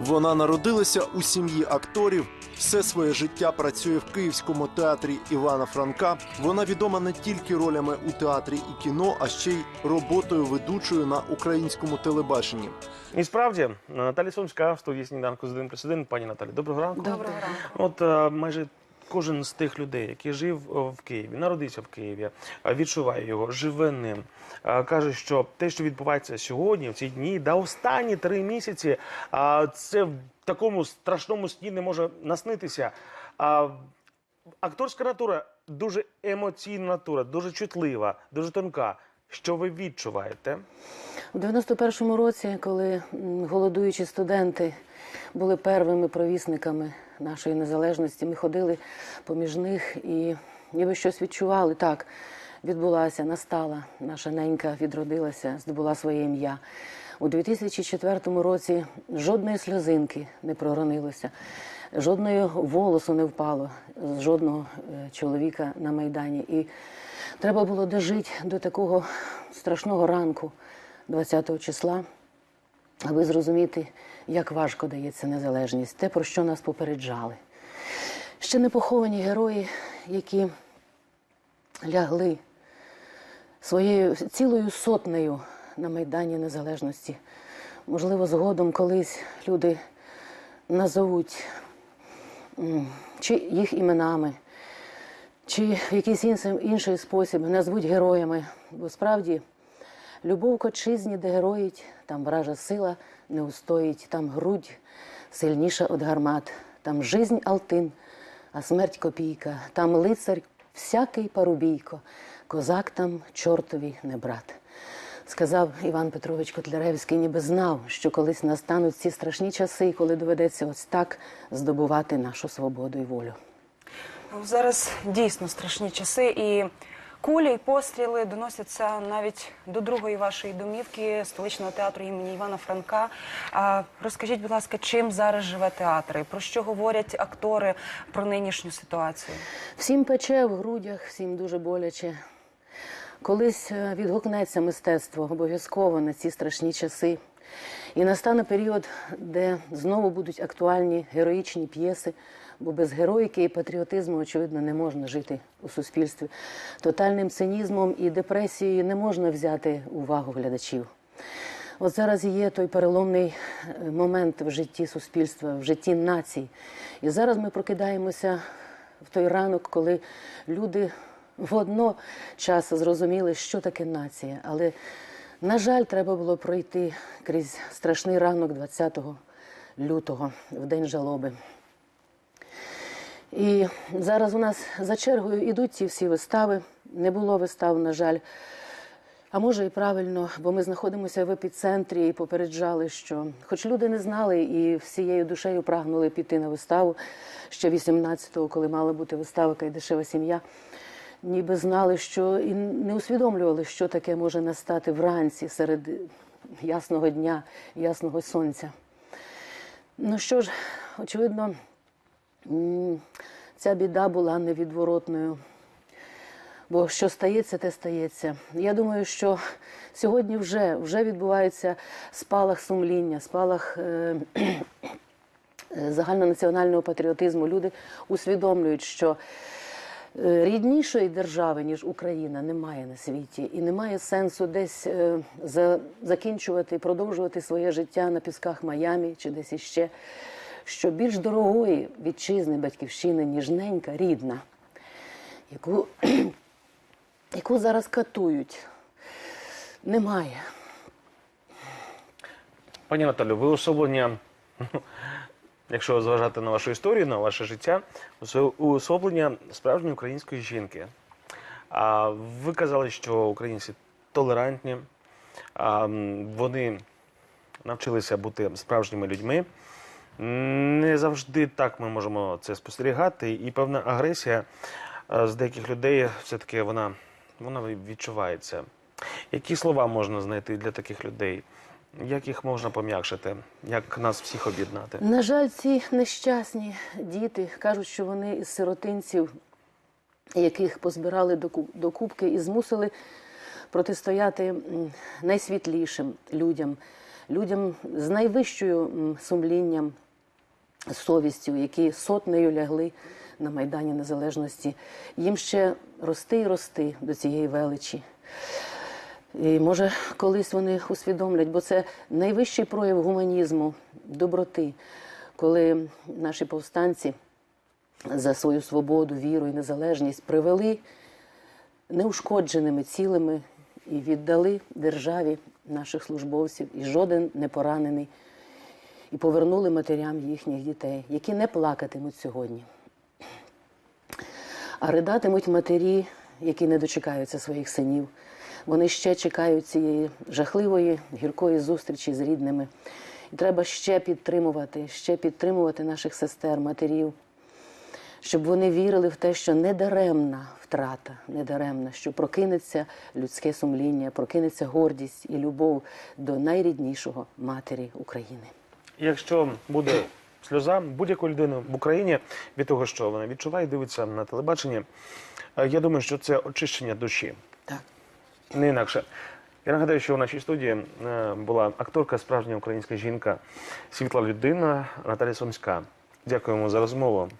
Вона народилася у сім'ї акторів. Все своє життя працює в Київському театрі Івана Франка. Вона відома не тільки ролями у театрі і кіно, а ще й роботою ведучою на українському телебаченні. І справді Наталі Сумська в студії сніданку з 1 плюс 1. Пані Наталі, доброго ранку. Доброго ранку. От е, майже кожен з тих людей, який жив е, в Києві, народився в Києві, е, відчуває його, живе ним. е, Каже, що те, що відбувається сьогодні, в ці дні, да останні три місяці, це в такому страшному сні не може наснитися. Акторська натура дуже емоційна натура, дуже чутлива, дуже тонка. Що ви відчуваєте? У 91-му році, коли голодуючі студенти були первими провісниками нашої незалежності, ми ходили поміж них і ніби щось відчували. Так, відбулася, настала, наша ненька відродилася, здобула своє ім'я. У 2004 році жодної сльозинки не проронилося, жодної волосу не впало з жодного е, чоловіка на Майдані. І треба було дожити до такого страшного ранку. 20 числа, аби зрозуміти, як важко дається незалежність, те, про що нас попереджали. Ще не поховані герої, які лягли своєю цілою сотнею на Майдані Незалежності. Можливо, згодом колись люди назовуть чи їх іменами, чи в якийсь інший, спосіб назвуть героями. Бо справді любов к отчизні, де героїть, там вража сила не устоїть, там грудь сильніша від гармат, там жизнь алтин, а смерть копійка, там лицар всякий парубійко, козак там чортові не брат. Сказав Іван Петрович Котляревський, ніби знав, що колись настануть ці страшні часи, коли доведеться ось так здобувати нашу свободу і волю. Ну, Зараз дійсно страшні часи, і кулі і постріли доносяться навіть до другої вашої домівки столичного театру імені Івана Франка. Розкажіть, будь ласка, чим зараз живе театр? Про що говорять актори про нинішню ситуацію? Всім пече в грудях, всім дуже боляче. Колись е, відгукнеться мистецтво обов'язково на ці страшні часи. І настане період, де знову будуть актуальні героїчні п'єси, бо без героїки і патріотизму, очевидно, не можна жити у суспільстві. Тотальним цинізмом і депресією не можна взяти увагу глядачів. От зараз є той переломний е, момент в житті суспільства, в житті націй. І зараз ми прокидаємося в той ранок, коли люди водночас зрозуміли, що таке нація. Але, на жаль, треба було пройти крізь страшний ранок 20 лютого, в день жалоби. І зараз у нас за чергою ідуть ці всі вистави. Не було вистав, на жаль. А може і правильно, бо ми знаходимося в епіцентрі і попереджали, що, хоч люди не знали і всією душею прагнули піти на виставу ще 18-го, коли мала бути вистава Кайдашева сім'я, ніби знали, що і не усвідомлювали, що таке може настати вранці серед ясного дня, ясного сонця. Ну що ж, очевидно, ця біда була невідворотною. Бо що стається, те стається. Я думаю, що сьогодні вже, вже відбувається спалах сумління, спалах е, е, загальнонаціонального патріотизму. Люди усвідомлюють, що е, ріднішої держави, ніж Україна, немає на світі, і немає сенсу десь е, за, закінчувати, продовжувати своє життя на пісках Майамі чи десь іще. Що більш дорогої вітчизни батьківщини, ніж ненька, рідна, яку яку зараз катують. Немає. Пані Наталю, ви особлення, якщо зважати на вашу історію, на ваше життя, уособлення справжньої української жінки. А ви казали, що українці толерантні, а, вони навчилися бути справжніми людьми. Не завжди так ми можемо це спостерігати, і певна агресія е, з деяких людей все-таки вона, вона відчувається. Які слова можна знайти для таких людей? Як їх можна пом'якшити? Як нас всіх об'єднати? На жаль, ці нещасні діти кажуть, що вони із сиротинців, яких позбирали до ку- і змусили протистояти найсвітлішим людям, людям з найвищою сумлінням, совістю, які сотнею лягли на Майдані Незалежності, їм ще рости і рости до цієї величі. І може колись вони усвідомлять, бо це найвищий прояв гуманізму, доброти, коли наші повстанці за свою свободу, віру і незалежність привели неушкодженими цілими і віддали державі наших службовців, і жоден не поранений, і повернули матерям їхніх дітей, які не плакатимуть сьогодні. А ридатимуть матері, які не дочекаються своїх синів. Вони ще чекають цієї жахливої гіркої зустрічі з рідними. І треба ще підтримувати, ще підтримувати наших сестер, матерів, щоб вони вірили в те, що недаремна втрата, недаремна, що прокинеться людське сумління, прокинеться гордість і любов до найріднішого матері України. Якщо буде сльоза будь-якої людини в Україні від того, що вона відчуває, дивиться на телебаченні, е, я думаю, що це очищення душі. Так. Не інакше. Я нагадаю, що в нашій студії е, була акторка, справжня українська жінка, світла людина Наталя Сумська. Дякуємо за розмову.